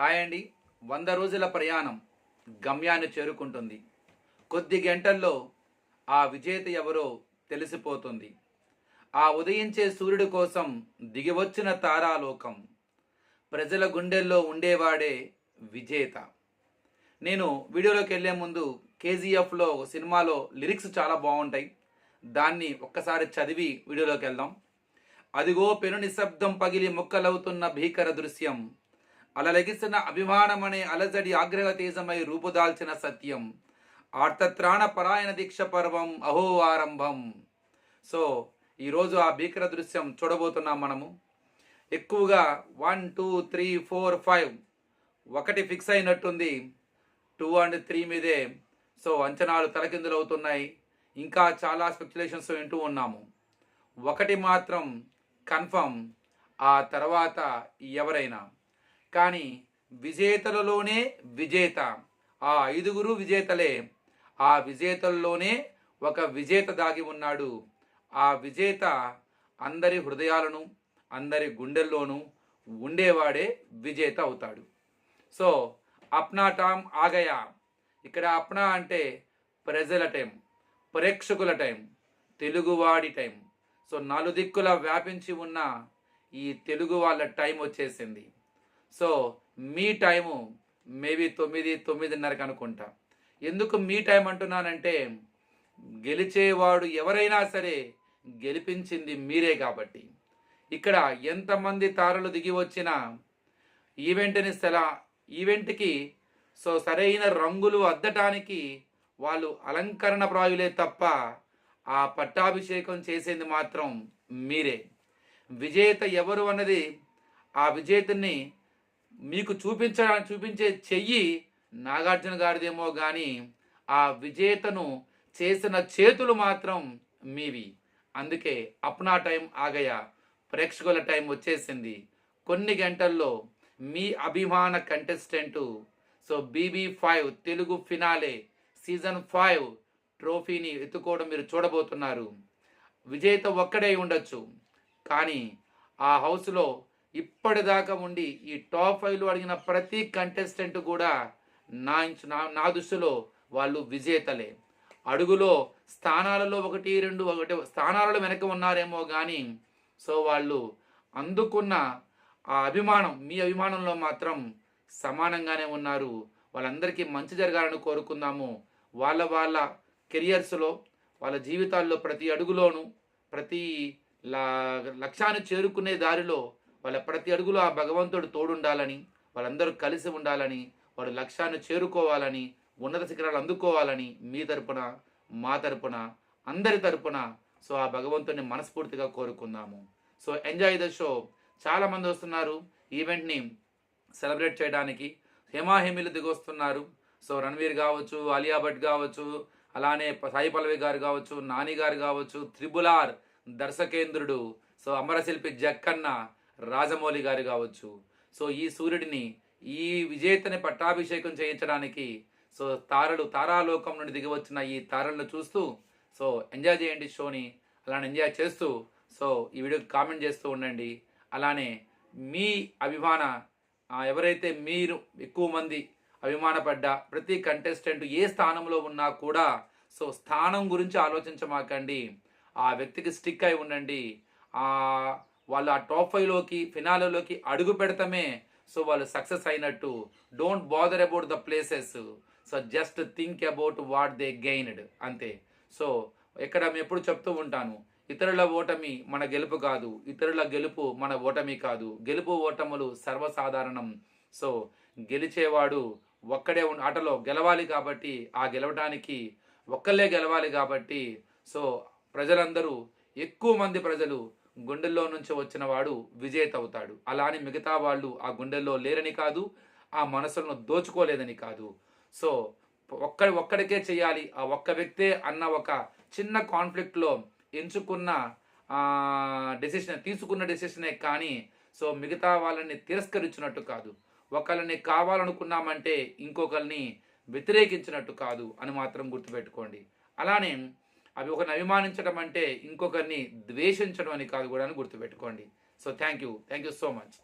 Hi అండి. వంద రోజుల ప్రయాణం గమ్యాన్ని చేరుకుంటుంది. కొద్ది గంటల్లో ఆ విజేత ఎవరో తెలిసిపోతుంది. ఆ ఉదయించే సూర్యుడి కోసం దిగివచ్చిన తారాలోకం. ప్రజల గుండెల్లో ఉండేవాడే విజేత. నేను వీడియోలోకి వెళ్ళే ముందు కేజీఎఫ్లో ఒక సినిమాలో లిరిక్స్ చాలా బాగుంటాయి. దాన్ని ఒక్కసారి చదివి వీడియోలోకి వెళ్దాం. అదిగో పెను నిశ్శబ్దం పగిలి మొక్కలవుతున్న భీకర దృశ్యం. అలలెగిసిన అభిమానమనే అలజడి ఆగ్రహ తేజమై రూపుదాల్చిన సత్యం. ఆర్తత్రాణ పరాయణ దీక్ష పర్వం అహో ఆరంభం సో ఈరోజు ఆ భీకర దృశ్యం చూడబోతున్నాం మనము. ఎక్కువగా one two three four five ఒకటి ఫిక్స్ అయినట్టుంది. టూ అండ్ త్రీ మీదే. సో అంచనాలు తలకిందులు అవుతున్నాయి ఇంకా చాలా స్పెక్యులేషన్స్ వింటూ ఉన్నాము. ఒకటి మాత్రం కన్ఫర్మ్. ఆ తర్వాత ఎవరైనా కానీ విజేతలలోనే విజేత. ఆ ఐదుగురు విజేతలే. ఆ విజేతల్లోనే ఒక విజేత దాగి ఉన్నాడు. ఆ విజేత అందరి హృదయాలను అందరి గుండెల్లోనూ ఉండేవాడే విజేత అవుతాడు. సో అప్నా టామ్ ఆగయా. ఇక్కడ అప్నా అంటే ప్రజల టైం ప్రేక్షకుల టైం తెలుగువాడి టైం సో నలుదిక్కుల వ్యాపించి ఉన్న ఈ తెలుగు వాళ్ళ టైం వచ్చేసింది. సో మీ టైము మేబీ తొమ్మిది తొమ్మిదిన్నరకు అనుకుంటా. ఎందుకు మీ టైం అంటున్నానంటే గెలిచేవాడు ఎవరైనా సరే గెలిపించింది మీరే కాబట్టి. ఇక్కడ ఎంతమంది తారలు దిగి వచ్చినా ఈవెంట్ని సెల ఈవెంట్కి సో సరైన రంగులు అద్దటానికి వాళ్ళు అలంకరణ ప్రాయులే తప్ప ఆ పట్టాభిషేకం చేసేది మాత్రం మీరే. విజేత ఎవరు అన్నది ఆ విజేతని మీకు చూపించడానికి చూపించే చెయ్యి నాగార్జున గారిదేమో కానీ ఆ విజేతను చేసిన చేతులు మాత్రం మీవి. అందుకే అప్నా టైం ఆగయ. ప్రేక్షకుల టైం వచ్చేసింది. కొన్ని గంటల్లో మీ అభిమాన contestant so BB five Telugu finale season five ట్రోఫీని ఎత్తుకోవడం మీరు చూడబోతున్నారు. విజేత ఒక్కడే ఉండొచ్చు. కానీ ఆ హౌస్లో ఇప్పటిదాకా ఉండి ఈ టాప్ ఫైవ్లో అడిగిన ప్రతి కంటెస్టెంట్ కూడా నా ఇంచు నా నా దృష్టిలో వాళ్ళు విజేతలే. అడుగులో స్థానాలలో ఒకటి రెండు ఒకటి స్థానాలలో వెనక ఉన్నారేమో కానీ సో వాళ్ళు అందుకున్న ఆ అభిమానం మీ అభిమానంలో మాత్రం సమానంగానే ఉన్నారు. వాళ్ళందరికీ మంచి జరగాలని కోరుకుందాము. వాళ్ళ వాళ్ళ కెరియర్స్లో వాళ్ళ జీవితాల్లో ప్రతి అడుగులోనూ ప్రతి లా- లక్ష్యాన్ని చేరుకునే దారిలో వాళ్ళ ప్రతి అడుగులో ఆ భగవంతుడు తోడుండాలని వాళ్ళందరూ కలిసి ఉండాలని వాడు లక్ష్యాన్ని చేరుకోవాలని ఉన్నత శిఖరాలు అందుకోవాలని మీ తరపున మా తరపున అందరి తరపున సో ఆ భగవంతుని మనస్ఫూర్తిగా కోరుకుందాము. So enjoy the show. చాలా మంది వస్తున్నారు ఈవెంట్ని సెలబ్రేట్ చేయడానికి. హేమాహేమిలు దిగొస్తున్నారు. సో రణవీర్ కావచ్చు ఆలియా భట్ కావచ్చు అలానే సాయి పల్లవి గారు కావచ్చు నాని గారు కావచ్చు త్రిబులార్ దర్శకేంద్రుడు. సో అమరశిల్పి జక్కన్న రాజమౌళి గారు కావచ్చు. సో ఈ సూర్యుడిని ఈ విజేతని పట్టాభిషేకం చేయించడానికి సో తారలు తారాలోకం నుండి దిగి వచ్చిన ఈ తారలను చూస్తూ సో ఎంజాయ్ చేయండి షోని. అలానే ఎంజాయ్ చేస్తూ సో ఈ వీడియోకి కామెంట్ చేస్తూ ఉండండి. అలానే మీ అభిమాన ఎవరైతే మీరు ఎక్కువ మంది అభిమానపడ్డ ప్రతి కంటెస్టెంట్ ఏ స్థానంలో ఉన్నా కూడా సో స్థానం గురించి ఆలోచించమాకండి. ఆ వ్యక్తికి స్టిక్ అయి ఉండండి. ఆ వాళ్ళు ఆ టాప్ ఫైవ్లోకి ఫినాలలోకి అడుగు పెడతామే. సో వాళ్ళు సక్సెస్ అయినట్టు. Don't bother about the places so just think about what they gained అంతే. సో ఇక్కడ మేము ఎప్పుడు చెప్తూ ఉంటాను. ఇతరుల ఓటమి మన గెలుపు కాదు. ఇతరుల గెలుపు మన ఓటమి కాదు. గెలుపు ఓటములు సర్వసాధారణం. సో గెలిచేవాడు ఒక్కడే ఉన్న ఆటలో గెలవాలి కాబట్టి ఆ గెలవడానికి ఒక్కళ్ళే గెలవాలి కాబట్టి సో ప్రజలందరూ ఎక్కువ మంది ప్రజలు గుండెల్లో నుంచి వచ్చిన వాడు విజేత అవుతాడు అలా అని మిగతా వాళ్ళు ఆ గుండెల్లో లేరని కాదు ఆ మనసులను దోచుకోలేదని కాదు. సో ఒక్క ఒక్కడికే చేయాలి. ఆ ఒక్క వ్యక్తే అన్న ఒక చిన్న కాన్ఫ్లిక్ట్లో ఎంచుకున్న డెసిషన్ తీసుకున్న డెసిషనే కానీ సో మిగతా వాళ్ళని తిరస్కరించినట్టు కాదు. ఒకళ్ళని కావాలనుకున్నామంటే ఇంకొకరిని వ్యతిరేకించినట్టు కాదు అని మాత్రం గుర్తుపెట్టుకోండి. అలానే అవి ఒకరిని అభిమానించడం అంటే ఇంకొకరిని ద్వేషించడం అని కాదు కూడా అని గుర్తుపెట్టుకోండి. So thank you thank you so much